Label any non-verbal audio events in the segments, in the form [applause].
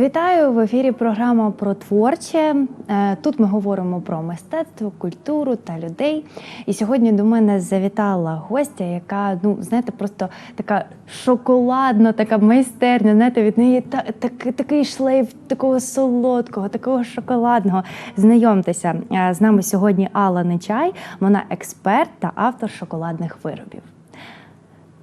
Вітаю в ефірі. Програма про творче. Е, Тут ми говоримо про мистецтво, культуру та людей. І сьогодні до мене завітала гостя, яка ну знаєте, просто така шоколадна, така майстерня. Знаєте, від неї та, так, такий шлейф такого солодкого, такого шоколадного. Знайомтеся е, з нами сьогодні Алла Нечай. Вона експерт та автор шоколадних виробів.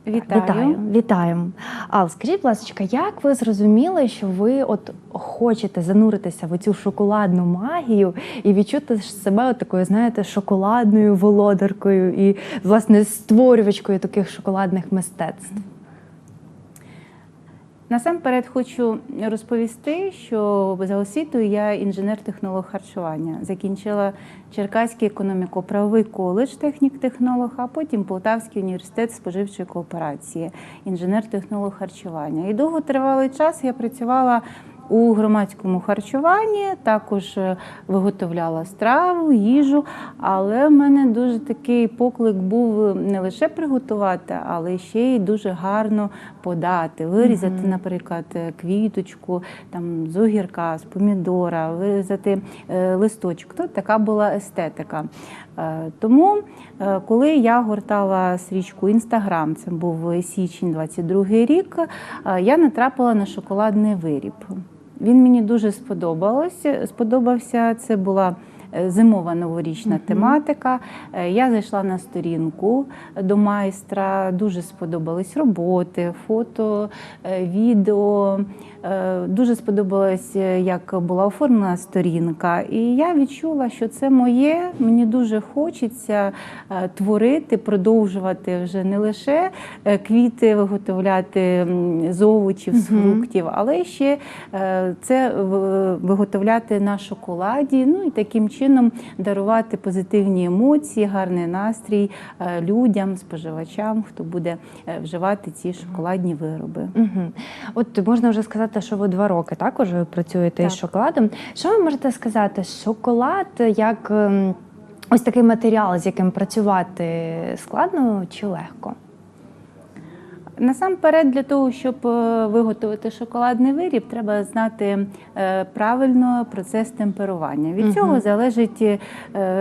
Вітаю. Вітаю, вітаємо. Ал, скажіть, будь ласка, як ви зрозуміли, що ви от хочете зануритися в цю шоколадну магію і відчути себе от такою, знаєте, шоколадною володаркою і власне створювачкою таких шоколадних мистецтв? Насамперед хочу розповісти, що за освітою я інженер-технолог харчування. Закінчила Черкаський економіко-правовий коледж технік-технолог, а потім Полтавський університет споживчої кооперації, інженер-технолог харчування. І довго тривалий час я працювала у громадському харчуванні, також е, виготовляла страву, їжу. Але в мене дуже такий поклик був не лише приготувати, але ще й дуже гарно подати, вирізати, наприклад, е, квіточку там з огірка, з помідора, вирізати е, листочок. То така була естетика. Е, Тому, е, коли я гортала стрічку Інстаграм, це був січень 22 рік, е, я натрапила на шоколадний виріб. Він мені дуже сподобався. Сподобався. Це була зимова новорічна тематика. Е, Я зайшла на сторінку до майстра. Дуже сподобались роботи, фото, е, відео. Е, Дуже сподобалось, е, як була оформлена сторінка. І я відчула, що це моє. Мені дуже хочеться е, творити, продовжувати вже не лише е, квіти виготовляти з овочів, з фруктів, але ще е, це виготовляти на шоколаді. Ну і таким чином дарувати позитивні емоції, гарний настрій е, людям, споживачам, хто буде е, вживати ці шоколадні вироби. Угу. От можна вже сказати, що ви два роки також працюєте із Так. шоколадом. Що ви можете сказати? Шоколад як ем, ось такий матеріал, з яким працювати складно чи легко? Насамперед, для того, щоб е, виготовити шоколадний виріб, треба знати е, правильно процес темперування. Від цього залежить е,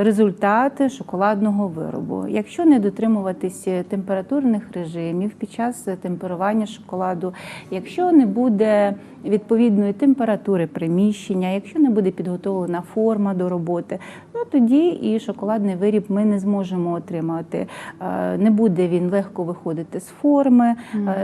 результат шоколадного виробу. Якщо не дотримуватись температурних режимів під час темперування шоколаду, якщо не буде відповідної температури приміщення, якщо не буде підготовлена форма до роботи, ну тоді і шоколадний виріб ми не зможемо отримати. Не буде він легко виходити з форми.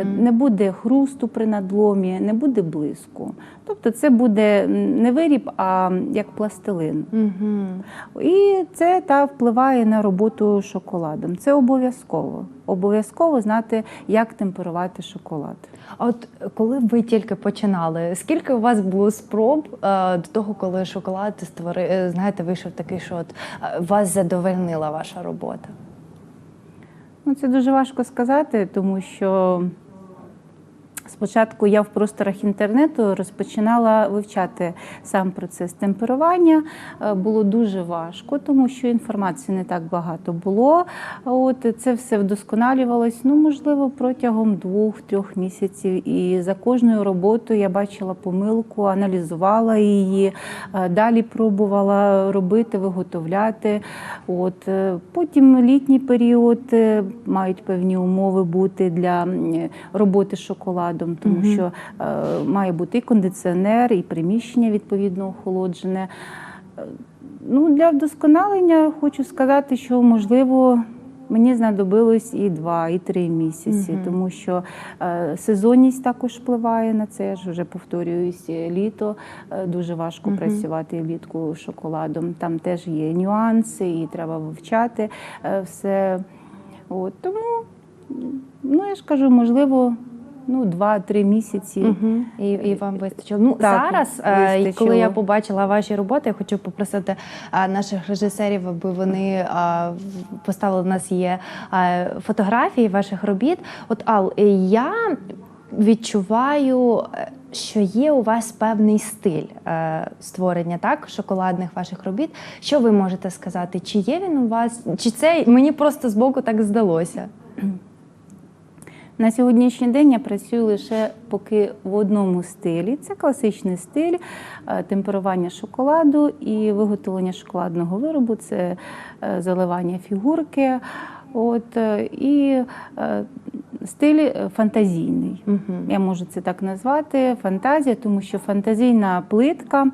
Не буде хрусту при надломі, не буде блиску. Тобто це буде не виріб, а як пластилин. Угу. І це та впливає на роботу шоколадом. Це обов'язково. Обов'язково знати, як темперувати шоколад. А от коли ви тільки починали, скільки у вас було спроб е, до того, коли шоколад створи, е, знаєте, вийшов такий, що от е, вас задовольнила ваша робота? Ну, це дуже важко сказати, тому що спочатку я в просторах інтернету розпочинала вивчати сам процес темперування. Е, Було дуже важко, тому що інформації не так багато було. От це все вдосконалювалось, ну можливо, протягом двох-трьох місяців. І за кожною роботою я бачила помилку, аналізувала її, е, далі пробувала робити, виготовляти. От е, потім літній період мають певні умови бути для роботи з шоколадом, тому Мгм. що е, має бути і кондиціонер, і приміщення відповідно охолоджене. Е, Ну, для вдосконалення хочу сказати, що можливо. Мені знадобилось і два, і три місяці, Мгм. тому що е, сезонність також впливає на це. Я ж вже повторююсь, е, літо е, дуже важко Мгм. працювати влітку шоколадом. Там теж є нюанси, і треба вивчати е, все. От, тому, ну я ж кажу, можливо, ну, два-три місяці. Угу. І, і вам вистачило. Ну Так, зараз, е, і коли я побачила ваші роботи, я хочу попросити е, наших режисерів, аби вони е, поставили. У нас є фотографії ваших робіт. От Ал, я відчуваю. Що є у вас певний стиль е, створення так шоколадних ваших робіт? Що ви можете сказати? Чи є він у вас, чи це мені просто збоку так здалося? На сьогоднішній день я працюю лише поки в одному стилі. Це класичний стиль е, темперування шоколаду і виготовлення шоколадного виробу, це е, заливання фігурки. От, е, і стиль фантазійний. Угу. Я можу це так назвати фантазія, тому що фантазійна плитка,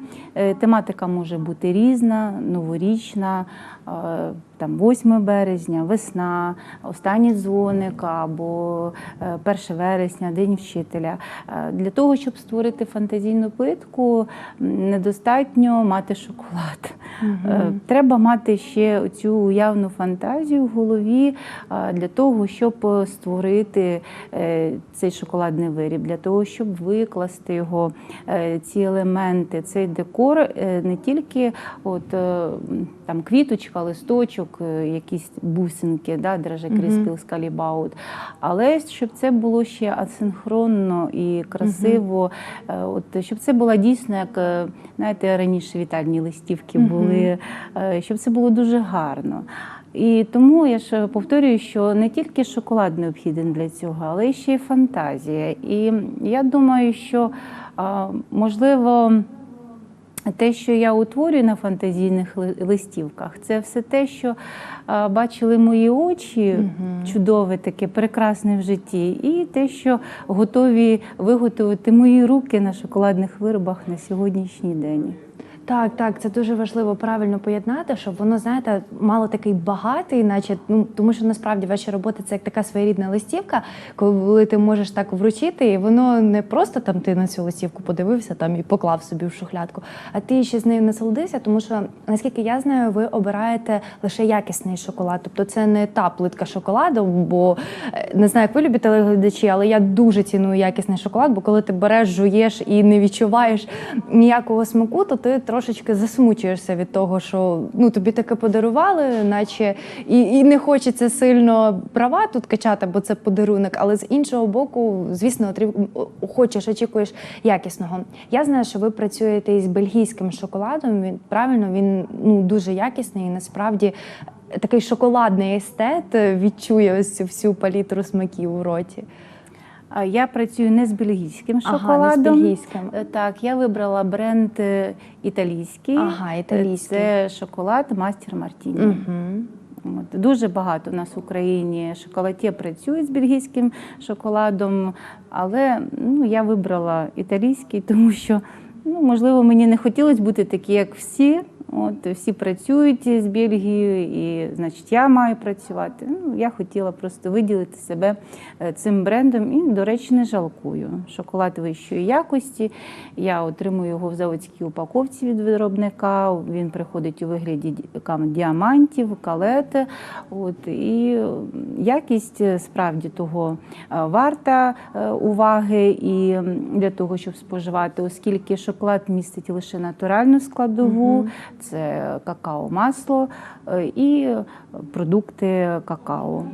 тематика може бути різна, новорічна, там 8 березня, весна, останній дзвоник або е, 1 вересня, День вчителя. Е, Для того, щоб створити фантазійну плитку, недостатньо мати шоколад. Е, Треба мати ще цю уявну фантазію в голові е, для того, щоб е, створити е, цей шоколадний виріб, для того, щоб викласти його, е, ці елементи, цей декор, е, не тільки от, е, там, квіточка, листочок, е, якісь бусинки, да, драже. Кріспіл Скалібаут, але щоб це було ще асинхронно і красиво, е, от, щоб це була дійсно, як е, знаєте, раніше вітальні листівки були, е, щоб це було дуже гарно. І тому я ж повторюю, що не тільки шоколад необхіден для цього, але ще й фантазія. І я думаю, що можливо. Те, що я утворюю на фантазійних листівках, це все те, що бачили мої очі, чудове, таке прекрасне в житті, і те, що готові виготовити мої руки на шоколадних виробах на сьогоднішній день. Так, так, це дуже важливо правильно поєднати, щоб воно, знаєте, мало такий багатий, наче ну тому, що насправді ваша робота це як така своєрідна листівка, коли ти можеш так вручити, і воно не просто там ти на цю листівку подивився там і поклав собі в шухлядку, а ти ще з нею насолодився, тому що наскільки я знаю, ви обираєте лише якісний шоколад. Тобто це не та плитка шоколаду, бо е, не знаю, як ви любите телеглядачі, але я дуже ціную якісний шоколад, бо коли ти береш, жуєш і не відчуваєш ніякого смаку, то ти трошечки засмучуєшся від того, що ну тобі таке подарували, наче і, і не хочеться сильно права тут качати, бо це подарунок. Але з іншого боку, звісно, хочеш, очікуєш якісного. Я знаю, що ви працюєте із бельгійським шоколадом. Він правильно він ну дуже якісний і насправді. Такий шоколадний естет відчує ось цю всю палітру смаків у роті. Я працюю не з бельгійським Ага, шоколадом. не з бельгійським. Е, Так, я вибрала бренд е, італійський. Ага, італійський. Це шоколад Мастер Мартіні. Угу. От, дуже багато у нас в Україні шоколад'є працюють з бельгійським шоколадом, але ну, я вибрала італійський, [laughs] тому що ну, можливо мені не хотілося бути такі, як всі. От всі працюють з Бельгією, і значить я маю працювати. Ну я хотіла просто виділити себе е, цим брендом і, до речі, не жалкую. Шоколад вищої якості. Я отримую його в заводській упаковці від виробника. Він приходить у вигляді діамантів, калети. От і якість е, справді того е, варта уваги і для того, щоб споживати, оскільки шоколад містить лише натуральну складову, какао, масло е, і продукти какао.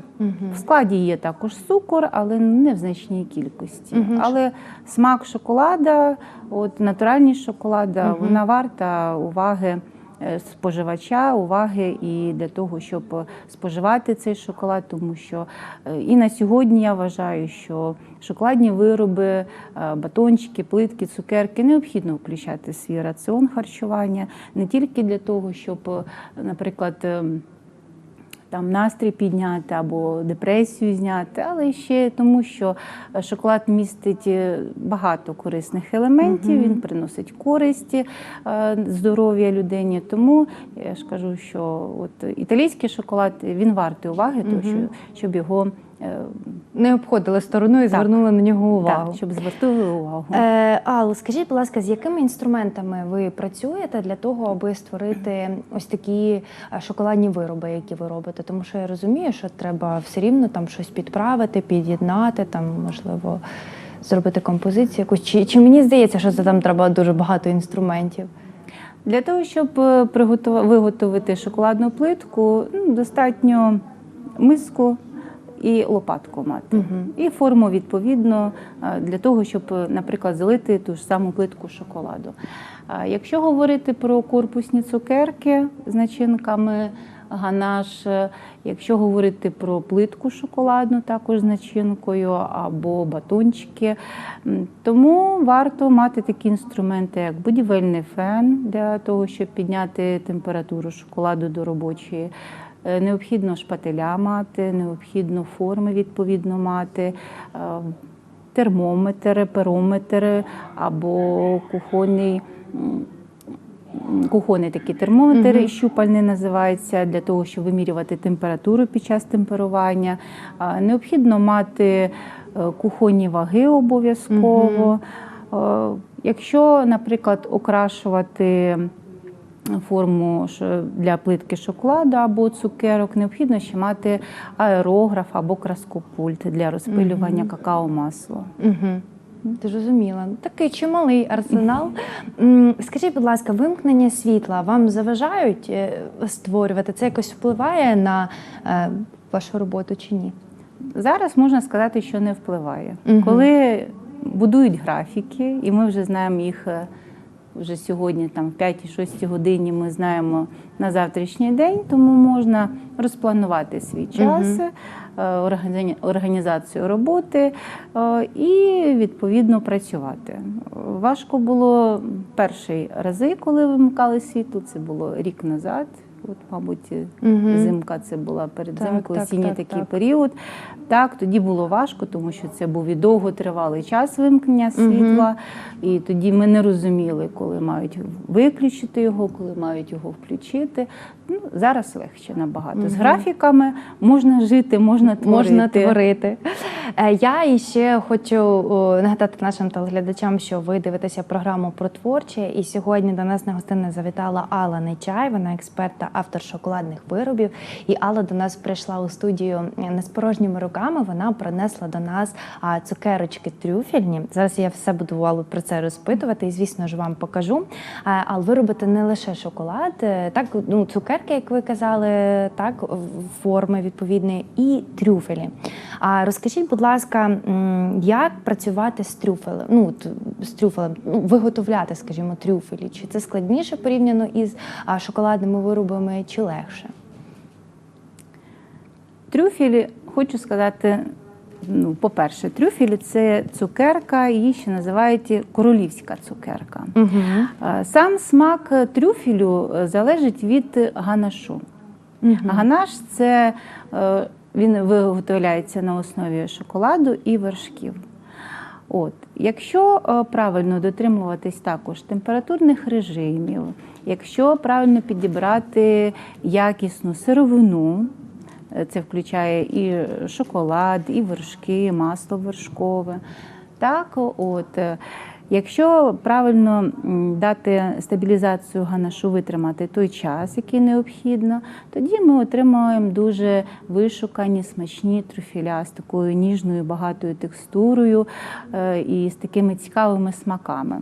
В складі є також цукор, але не в значній кількості. Угу. Але смак шоколада, от натуральність шоколада, угу. вона варта уваги споживача, уваги і для того, щоб споживати цей шоколад, тому що е, і на сьогодні я вважаю, що шоколадні вироби, е, батончики, плитки, цукерки необхідно включати в свій раціон харчування не тільки для того, щоб, е, наприклад, ем, там настрій підняти або депресію зняти, але ще тому, що шоколад містить е, багато корисних елементів, він приносить користь е, здоров'я людині. Тому я ж кажу, що от італійський шоколад він вартий уваги, тому що щоб його Не обходили стороною і Так. звернули на нього увагу. так, щоб звертали увагу. Е, Ал, скажіть, будь ласка, з якими інструментами ви працюєте для того, аби створити ось такі е, шоколадні вироби, які ви робите? Тому що я розумію, що треба все рівно там щось підправити, під'єднати, там можливо зробити композицію якусь. Чи, чи мені здається, що це там треба дуже багато інструментів? Для того, щоб е, приготува- виготовити шоколадну плитку, ну, достатньо миску і лопатку мати. Мгм. І форму відповідно е, для того, щоб, е, наприклад, залити ту ж саму плитку шоколаду. Якщо говорити про корпусні цукерки з начинками, ганаш, е, якщо говорити про плитку шоколадну, також з начинкою або батончики, тому варто мати такі інструменти, як будівельний фен для того, щоб підняти температуру шоколаду до робочої. Е, Необхідно шпателя мати, необхідно форми відповідно мати, е, термометр, перометр або кухонний. Кухонний такий термометр Мгм. щупальний називається для того, щоб вимірювати температуру під час темперування. Необхідно мати е, кухонні ваги обов'язково. Е, Якщо, наприклад, окрашувати форму для плитки шоколаду або цукерок, необхідно ще мати аерограф або краскопульт для розпилювання Мгм. какао-масла. Угу. Зрозуміла. Такий чималий арсенал. Скажіть, будь ласка, вимкнення світла вам заважають е, створювати? Це якось впливає на е, вашу роботу чи ні? Зараз можна сказати, що не впливає. Мгм. Коли будують графіки, і ми вже знаємо їх е, вже сьогодні, там в 5-6 годині ми знаємо на завтрашній день, тому можна розпланувати свій час, е, органі- організацію роботи е, і відповідно працювати. Важко було перші рази, коли вимикали світло, це було рік назад. От, мабуть, угу. зимка це була перед Так, зимкою, так, осінній так, такий так. період. Так, тоді було важко, тому що це був і довготривалий час вимкнення світла, і тоді ми не розуміли, коли мають виключити його, коли мають його включити. Ну, зараз легше набагато. З графіками можна жити, можна творити. Можна творити. Е, Я іще хочу нагадати нашим телеглядачам, що ви дивитеся програму про творче. І сьогодні до нас на гостини завітала Алла Нечай, вона експерт автор шоколадних виробів. І Алла до нас прийшла у студію е, не з порожніми руками. Вона принесла до нас цукерочки трюфельні. Зараз я все буду про це розпитувати, і звісно ж вам покажу. Але ви робите не лише шоколад, е, так ну цукерки, як ви казали, так форми відповідні, і трюфелі. А розкажіть, будь ласка, як працювати з трюфелем? Ну з трюфелем, ну виготовляти, скажімо, трюфелі? Чи це складніше порівняно із шоколадними виробами, чи легше? Трюфелі, хочу сказати, ну, по-перше, трюфелі це цукерка, її ще називають королівська цукерка. Угу. Сам смак трюфелю е, залежить від ганашу. Ганаш це е, він виготовляється на основі шоколаду і вершків. От, якщо е, правильно дотримуватись також температурних режимів, якщо правильно підібрати якісну сировину, це включає і шоколад, і вершки, масло вершкове. Так, от, е, якщо правильно дати стабілізацію ганашу, витримати той час, який необхідно, тоді ми отримуємо дуже вишукані смачні трюфеля з такою ніжною багатою текстурою е, і з такими цікавими смаками.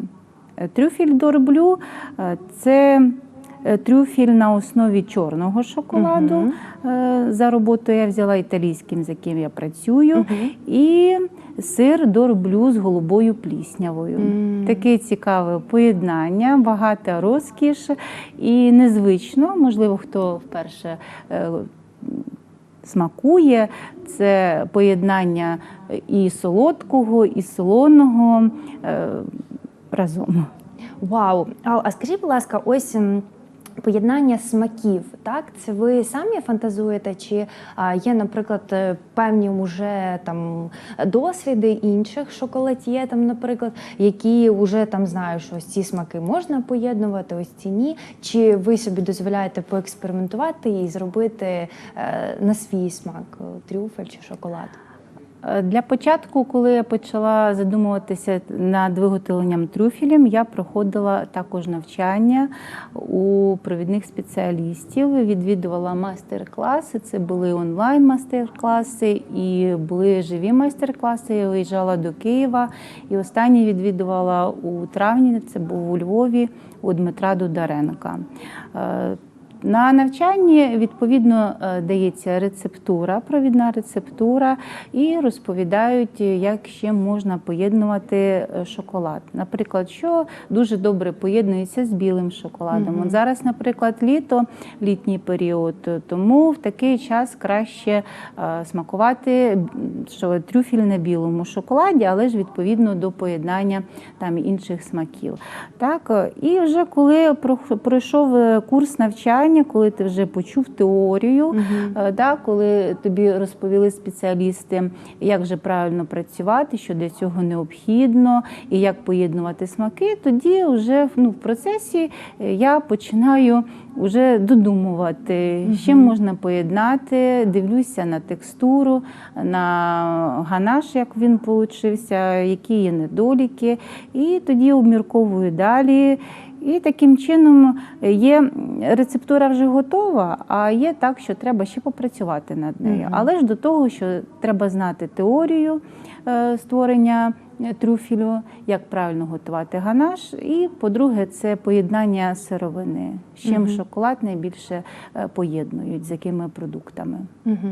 Е, Трюфель дорблю це трюфель на основі чорного шоколаду. Е, За роботою я взяла італійським, з яким я працюю, Мгм. і сир дорблю з голубою пліснявою. Мм. Таке цікаве поєднання, багата розкіш і незвично. Можливо, хто вперше е, смакує це поєднання і солодкого, і солоного е, разом. Вау! А скажіть, будь ласка, ось. Поєднання смаків, так це ви самі фантазуєте? Чи є, наприклад, е, певні вже там досвіди інших шоколад'є, там, наприклад, які вже там знають, що ось ці смаки можна поєднувати, ось ці ні? Чи ви собі дозволяєте поекспериментувати і зробити е, на свій смак е, трюфель чи шоколад? Е, Для початку, коли я почала задумуватися над виготовленням трюфелем, я проходила також навчання у провідних спеціалістів, відвідувала майстер-класи. Це були онлайн майстер-класи і були живі майстер-класи. Я виїжджала до Києва і останній відвідувала у травні. Це був у Львові у Дмитра Дударенка. Е, На навчанні відповідно е, дається рецептура, провідна рецептура, і розповідають, як ще можна поєднувати е, шоколад. Наприклад, що дуже добре поєднується з білим шоколадом. Мгм. От зараз, наприклад, літо, літній період, тому в такий час краще е, смакувати що трюфель на білому шоколаді, але ж відповідно до поєднання там інших смаків. Так, е, і вже коли пройшов е, курс навчання, коли ти вже почув теорію, е, да, коли тобі розповіли спеціалісти, як же правильно працювати, що для цього необхідно, і як поєднувати смаки, тоді вже ну, в процесі е, я починаю вже додумувати, з чим можна поєднати, дивлюся на текстуру, на ганаш, як він получився, які є недоліки, і тоді обмірковую далі. І таким чином є рецептура вже готова, а є так, що треба ще попрацювати над нею. Мгм. Але ж до того, що треба знати теорію е, створення е, трюфелю, як правильно готувати ганаш. І, по-друге, це поєднання сировини, з чим Мгм. шоколад найбільше е, поєднують, з якими продуктами. Угу.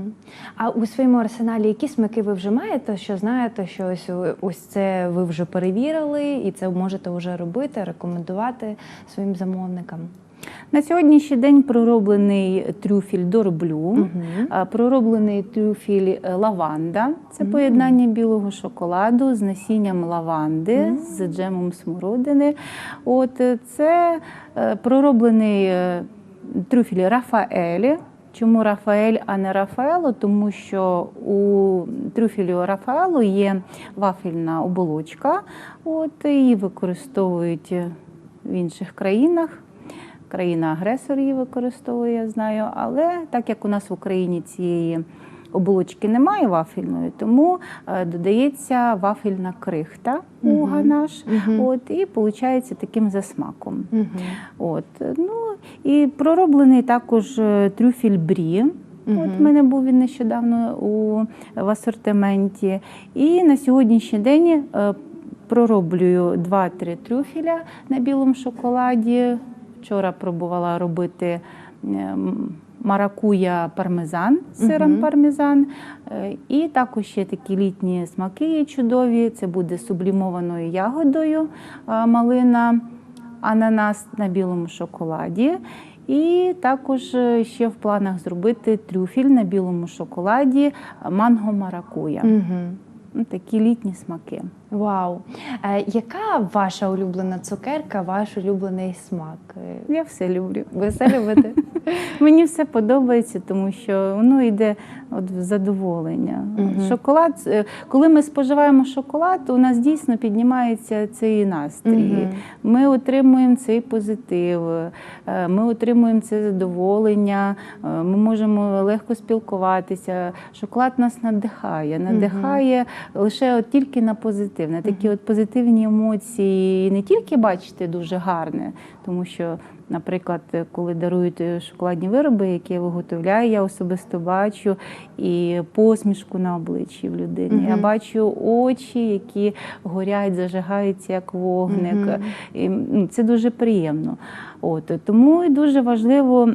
А у своєму арсеналі які смаки ви вже маєте? Що знаєте, що ось, ось це ви вже перевірили, і це можете вже робити, рекомендувати своїм замовникам? На сьогоднішній день пророблений трюфель дороблю. Угу. Пророблений трюфель е, лаванда це Мгм. поєднання білого шоколаду з насінням лаванди, Мгм. з джемом смородини. От е, це е, пророблений трюфель Рафаелі. Чому Рафаель, а не Рафаело? Тому що у трюфелю Рафаело є вафельна оболочка, от її використовують в інших країнах. Країна-агресор її використовує, я знаю. Але так як у нас в Україні цієї оболочки немає вафельної, тому е, додається вафельна крихта у Мгм. ганаш. Мгм. От, і виходить таким засмаком. Угу. От, ну, і пророблений також е, трюфель брі. От в мене був він нещодавно у, в асортименті. І на сьогоднішній день е, пророблюю 2-3 трюфеля на білому шоколаді. Вчора пробувала робити е, маракуя пармезан сиром Мгм. пармезан. Е, І також ще такі літні смаки є чудові. Це буде сублімованою ягодою е, малина, ананас на білому шоколаді. І також ще в планах зробити трюфель на білому шоколаді манго маракуя. Угу. Такі літні смаки. Вау! Е, яка ваша улюблена цукерка, ваш улюблений смак? Е, Я все люблю. Ви все любите? [laughs] Мені все подобається, тому що воно йде от в задоволення. Мгм. Шоколад, е, коли ми споживаємо шоколад, у нас дійсно піднімається цей настрій. Мгм. Ми отримуємо цей позитив, е, ми отримуємо це задоволення, ми можемо легко спілкуватися. Шоколад нас надихає, надихає лише от тільки на позитив, на такі от позитивні емоції. І не тільки бачити дуже гарне, тому що. Наприклад, коли дарують е, шоколадні вироби, які я виготовляю, я особисто бачу і посмішку на обличчі в людини. Я бачу очі, які горять, зажигаються як вогник. Мгм. І, ну, це дуже приємно. От, тому і дуже важливо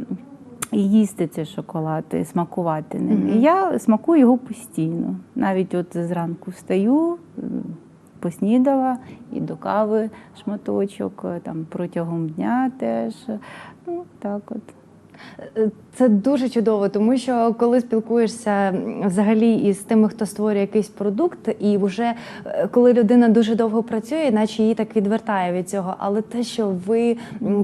їсти цей шоколад, і смакувати ним. Мгм. І я смакую його постійно. Навіть от зранку встаю. Поснідала і до кави шматочок е, там протягом дня теж. Ну так от. Це дуже чудово, тому що коли спілкуєшся взагалі із тими, хто створює якийсь продукт, і вже е, коли людина дуже довго працює, наче її так відвертає від цього. Але те, що ви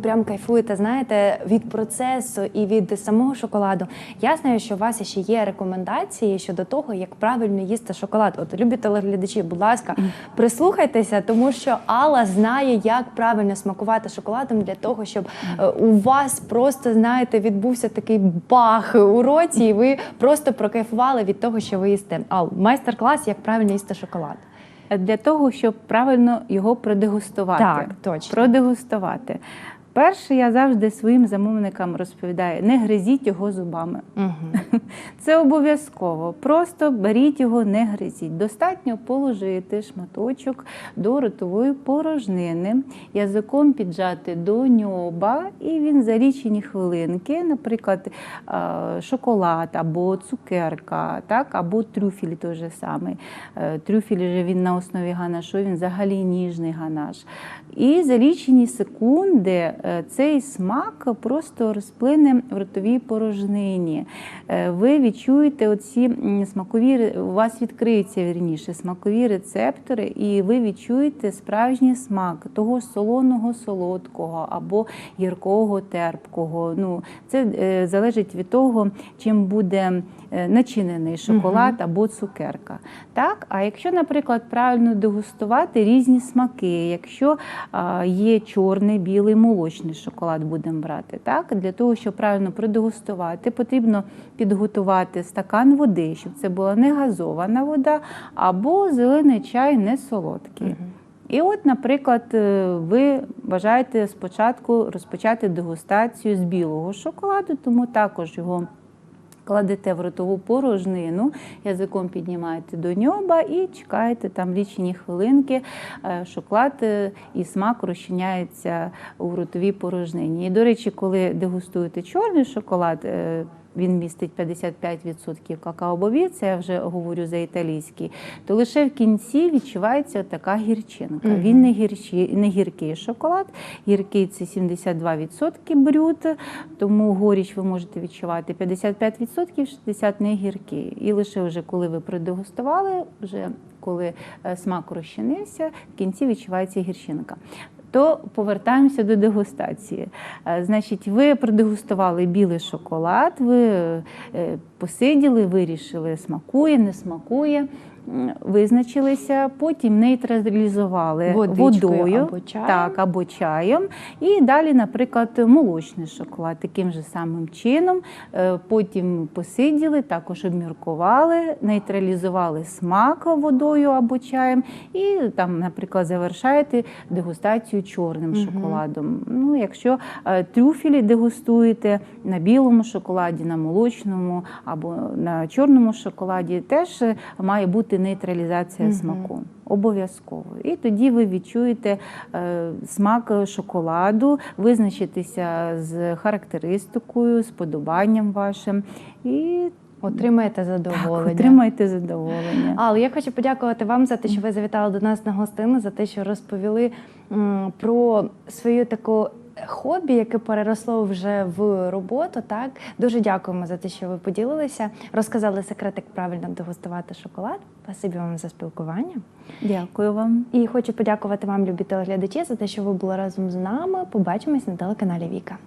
прям кайфуєте, знаєте, від процесу і від самого шоколаду, я знаю, що у вас ще є рекомендації щодо того, як правильно їсти шоколад. От любі телеглядачі, будь ласка, прислухайтеся, тому що Алла знає, як правильно смакувати шоколадом для того, щоб е, у вас просто знаєте відбувся такий бах у роті, і ви просто прокайфували від того, що ви їсте. Ал, майстер-клас, як правильно їсти шоколад. Для того, щоб правильно його продегустувати. Так, точно. Продегустувати. Перше, я завжди своїм замовникам розповідаю: не гризіть його зубами. Угу. [laughs] Це обов'язково. Просто беріть його, не гризіть. Достатньо положити шматочок до ротової порожнини, язиком піджати до ньоба, і він за лічені хвилинки, наприклад, шоколад або цукерка, так, або трюфіль той же самий. Е, Трюфіль же він на основі ганашу, він взагалі ніжний ганаш. І за лічені секунди цей смак просто розплине в ротовій порожнині. Е, Ви відчуєте оці смакові, у вас відкриються вірніше смакові рецептори, і ви відчуєте справжній смак того солоного солодкого або гіркого терпкого. Ну, це е, залежить від того, чим буде е, начинений шоколад або цукерка. Так? А якщо, наприклад, правильно дегустувати різні смаки, якщо є чорний, білий, молочний шоколад будемо брати. Так? Для того, щоб правильно продегустувати, потрібно підготувати стакан води, щоб це була не газована вода, або зелений чай не солодкий. І от, наприклад, е, ви бажаєте спочатку розпочати дегустацію з білого шоколаду, тому також його кладете в ротову порожнину, язиком піднімаєте до ньоба і чекаєте там лічені хвилинки. Е, Шоколад е, і смак розчиняється у ротовій порожнині. І, до речі, коли дегустуєте чорний шоколад, е, він містить 55% какао-бобів, це я вже говорю за італійський, то лише в кінці відчувається така гірчинка. Мгм. Він не, гірчі, не гіркий шоколад, гіркий це 72% брют, тому горіч ви можете відчувати 55%, 60% не гіркий. І лише вже коли ви продегустували, вже коли е, смак розчинився, в кінці відчувається гірчинка. То повертаємося до дегустації. Е, Значить, ви продегустували білий шоколад, ви е, посиділи, вирішили, смакує, не смакує, визначилися, потім нейтралізували Водичкою водою або чаєм. Так, або чаєм. І далі, наприклад, молочний шоколад таким же самим чином. Е, Потім посиділи, також обміркували, нейтралізували смак водою або чаєм, і там, наприклад, завершаєте дегустацію чорним Мгм. шоколадом. Ну, якщо е, трюфелі дегустуєте на білому шоколаді, на молочному або на чорному шоколаді, теж е, має бути нейтралізація Мгм. смаку. Обов'язково. І тоді ви відчуєте е, смак шоколаду, визначитеся з характеристикою, з подобанням вашим і Отримаєте задоволення. так, отримаєте задоволення. Але я хочу подякувати вам за те, що ви завітали до нас на гостину, за те, що розповіли про свою таку хобі, яке переросло вже в роботу. Так дуже дякуємо за те, що ви поділилися, розказали секрет, як правильно дегустувати шоколад. Спасибі вам за спілкування. Дякую вам. І хочу подякувати вам, любі телеглядачі, за те, що ви були разом з нами. Побачимось на телеканалі Віка.